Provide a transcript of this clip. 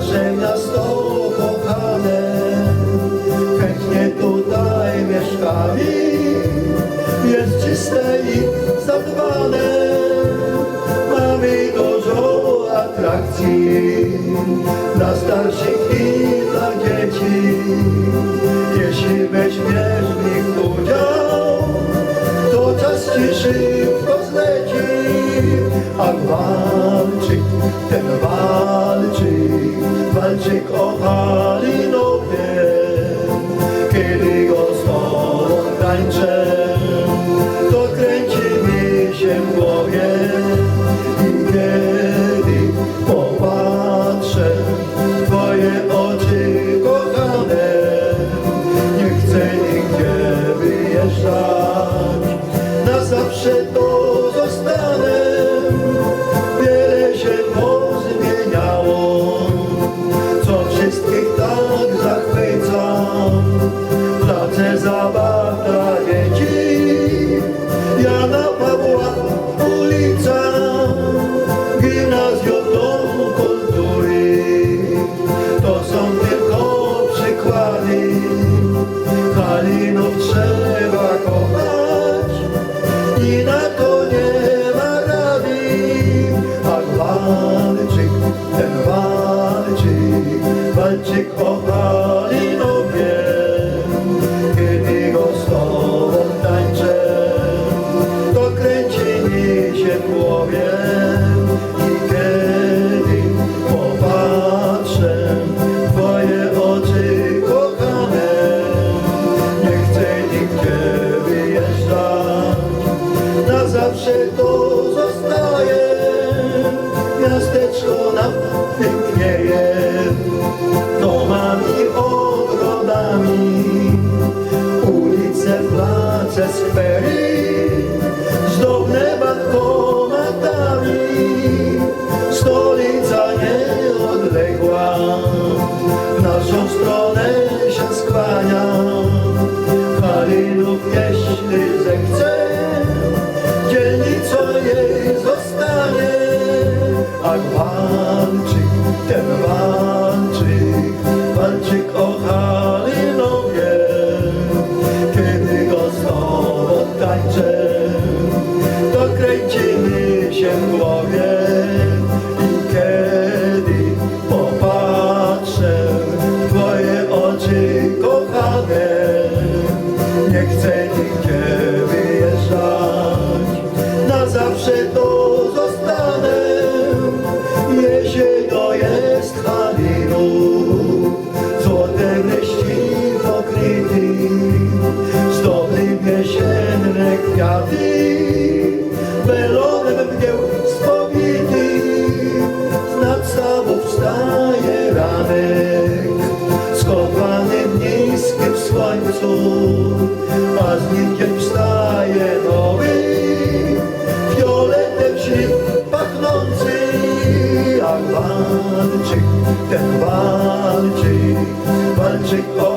że nas to kochane chętnie tutaj mieszkali. Jest czyste i zadbane, mamy dużo atrakcji dla starszych i dla dzieci. Jeśli weźmiesz w nich udział, to czas ci szybko zleci, a walczyk ten love. króluje domami, ogrodami. Ulice place sfery, zdobne bankomatami. Stolica nie odległa naszą stronę священ главе. a z nitkiem wstaje nowy, fioletem ślip pachnący, a walczyk, ten walczyk, walczyk o